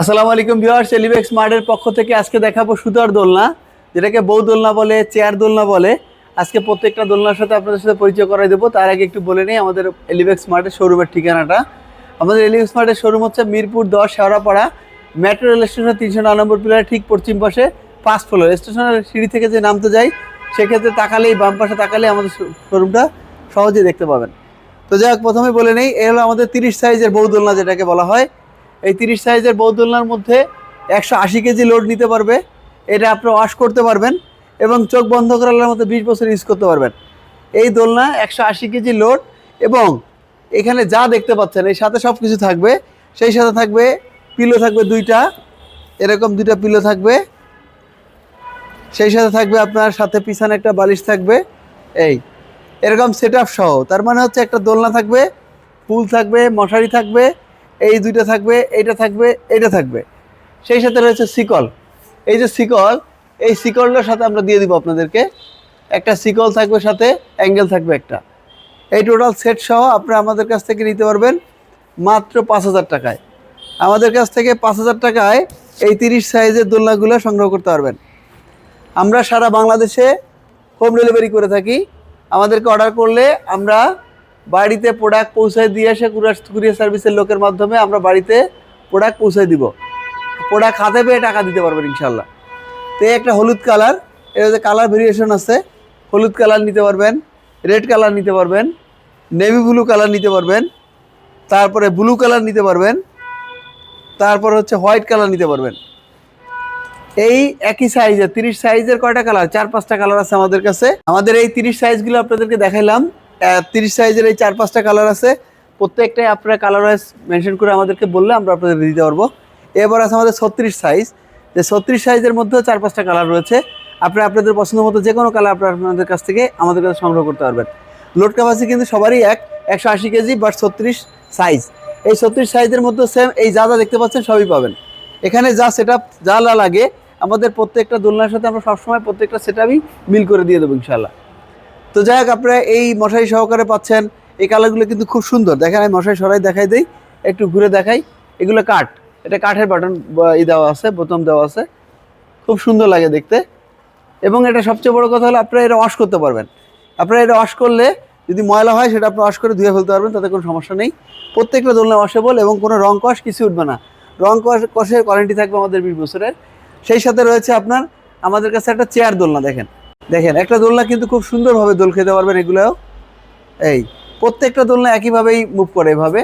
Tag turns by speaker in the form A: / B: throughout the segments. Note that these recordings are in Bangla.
A: আসসালামু আলাইকুম ভিউয়ার্স এলিবেক্স স্মার্টের পক্ষ থেকে আজকে দেখাবো সুতার দোলনা, যেটাকে বউ দোলনা বলে, চেয়ার দোলনা বলে। আজকে প্রত্যেকটা দোলনার সাথে আপনাদের সাথে পরিচয় করাই দেবো। তার আগে একটু বলে নিই, আমাদের এলিবেক্স স্মার্টের শোরুমের ঠিকানাটা। আমাদের এলিবেক্স স্মার্টের শোরুম হচ্ছে মিরপুর দশ, শেওড়াপাড়া। মেট্রো রেল স্টেশনের তিনশো নয় নম্বর পিলার ঠিক পশ্চিম পাশে পাঁচ ফ্লোর স্টেশনের সিঁড়ি থেকে যে নামতে যাই, সেক্ষেত্রে তাকালেই, বাম পাশে তাকালেই আমাদের শোরুমটা সহজেই দেখতে পাবেন। তো যাই হোক, প্রথমে বলে নেই, এ হলো আমাদের তিরিশ সাইজের বউ দোলনা, যেটাকে বলা হয়। এই তিরিশ সাইজের বৌদোলনার মধ্যে একশো আশি কেজি লোড নিতে পারবে। এটা আপনি ওয়াশ করতে পারবেন এবং চোখ বন্ধ করার মধ্যে বিশ বছর ইউজ করতে পারবেন। এই দোলনা একশো আশি কেজি লোড এবং এখানে যা দেখতে পাচ্ছেন, এই সাথে সব কিছু থাকবে। সেই সাথে থাকবে পিলো থাকবে দুইটা, এরকম দুইটা পিলো থাকবে। সেই সাথে থাকবে আপনার সাথে পিছনে একটা বালিশ থাকবে। এই, এরকম সেট আপ সহ। তার মানে হচ্ছে একটা দোলনা থাকবে পুল থাকবে, মশারি থাকবে এই দুইটা থাকবে, এইটা থাকবে এইটা থাকবে। সেই সাথে রয়েছে সিকল এই যে সিকল এই সিকলটার সাথে আমরা দিয়ে দিব আপনাদেরকে। একটা সিকল থাকবে সাথে, অ্যাঙ্গেল থাকবে একটা। এই টোটাল সেট সহ আপনারা আমাদের কাছ থেকে নিতে পারবেন মাত্র পাঁচ হাজার টাকায়। আমাদের কাছ থেকে পাঁচ হাজার টাকায় এই তিরিশ সাইজের দোলনাগুলো সংগ্রহ করতে পারবেন। আমরা সারা বাংলাদেশে হোম ডেলিভারি করে থাকি। আমাদেরকে অর্ডার করলে আমরা বাড়িতে প্রোডাক্ট পৌঁছায় দিয়ে আসে কুরিয়ার সার্ভিসের লোকের মাধ্যমে আমরা বাড়িতে প্রোডাক্ট পৌঁছায় দিব। প্রোডাক্ট হাতে পেয়ে টাকা দিতে পারবেন ইনশাল্লাহ তো একটা হলুদ কালার যে কালার ভেরিয়েশন আছে, হলুদ কালার নিতে পারবেন রেড কালার নিতে পারবেন নেভি ব্লু কালার নিতে পারবেন, তারপরে ব্লু কালার নিতে পারবেন, তারপর হচ্ছে হোয়াইট কালার নিতে পারবেন। এই একই সাইজের তিরিশ সাইজের কয়টা কালার চার পাঁচটা কালার আছে আমাদের কাছে। আমাদের এই তিরিশ সাইজগুলো আপনাদেরকে দেখাইলাম। তিরিশ সাইজের এই চার পাঁচটা কালার আছে। প্রত্যেকটাই আপনারা কালার ওয়াইজ মেনশন করে আমাদেরকে বললে আমরা আপনাদের দিতে পারব। এবার আছে আমাদের ছত্রিশ সাইজ যে ছত্রিশ সাইজের মধ্যেও চার পাঁচটা কালার রয়েছে। আপনারা আপনাদের পছন্দ মতো যে কোনো কালার আপনারা আপনাদের কাছ থেকে আমাদের কাছে সংগ্রহ করতে পারবেন। লোড ক্যাপাসিটি কিন্তু সবারই এক, একশো আশি কেজি বাট ছত্রিশ সাইজ এই ছত্রিশ সাইজের মধ্যে সেম এই যা যা দেখতে পাচ্ছেন সবই পাবেন। এখানে যা সেট যা যা লাগে, আমাদের প্রত্যেকটা দোলনার সাথে আমরা সবসময় প্রত্যেকটা সেটআপই মিল করে দিয়ে দেবো ইনশাল্লাহ তো যাই হোক, আপনারা এই মশারি সহকারে পাচ্ছেন। এই কালারগুলো কিন্তু খুব সুন্দর। দেখেন, আমি মশারি সরাই দেখাই দিই। একটু ঘুরে দেখাই। এগুলো কাঠ। এটা কাঠের বাটন ই দেওয়া আছে, বোতাম দেওয়া আছে। খুব সুন্দর লাগে দেখতে। এবং এটা সবচেয়ে বড় কথা হলো, আপনারা এটা ওয়াশ করতে পারবেন। আপনারা এটা ওয়াশ করলে যদি ময়লা হয়, সেটা আপনি ওয়াশ করে ধুয়ে ফেলতে পারবেন, তাতে কোনো সমস্যা নেই। প্রত্যেকটা দোলনা ওয়াশেবল এবং কোনো রং কষ কিছু উঠবে না। রং কষ, কষের ওয়ারেন্টি থাকবে আমাদের বিশ বছরের। সেই সাথে রয়েছে আপনার, আমাদের কাছে একটা চেয়ার দোলনা, দেখেন। দেখেন, একটা দোলনা কিন্তু খুব সুন্দরভাবে দোল খেতে পারবেন এগুলোও। এই, প্রত্যেকটা দোলনা একইভাবেই মুভ করে এভাবে।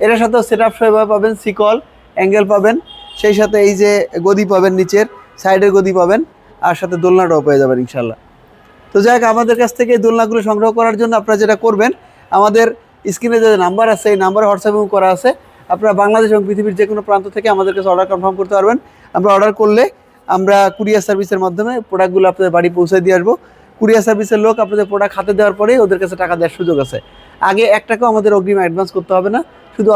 A: এটার সাথেও সেট আপ সেভাবে পাবেন সিকল অ্যাঙ্গেল পাবেন, সেই সাথে এই যে গদি পাবেন নিচের সাইডের গদি পাবেন, আর সাথে দোলনাটাও পেয়ে যাবেন ইনশাল্লাহ তো যাই হোক, আমাদের কাছ থেকে এই দোলনাগুলো সংগ্রহ করার জন্য আপনারা যেটা করবেন, আমাদের স্ক্রিনে যে নাম্বার আছে, এই নাম্বারে হোয়াটসঅ্যাপ করা আছে। আপনারা বাংলাদেশ এবং পৃথিবীর যে কোনো প্রান্ত থেকে আমাদের কাছে অর্ডার কনফার্ম করতে পারবেন। আমরা অর্ডার করলে আমরা কুরিয়ার সার্ভিসের মাধ্যমে প্রোডাক্টগুলো আপনাদের বাড়ি পৌঁছে দিয়ে আসব। কুরিয়ার সার্ভিসের লোক আপনাদের প্রোডাক্ট হাতে দেওয়ার পরেই ওদের কাছে টাকা দেওয়ার সুযোগ আছে। আগে এক টাকাও আমাদের অগ্রিম অ্যাডভান্স করতে হবে না, শুধু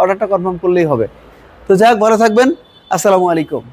A: অর্ডারটা কনফার্ম করলেই হবে। তো যাই হোক, ভালো থাকবেন। আসসালামু আলাইকুম।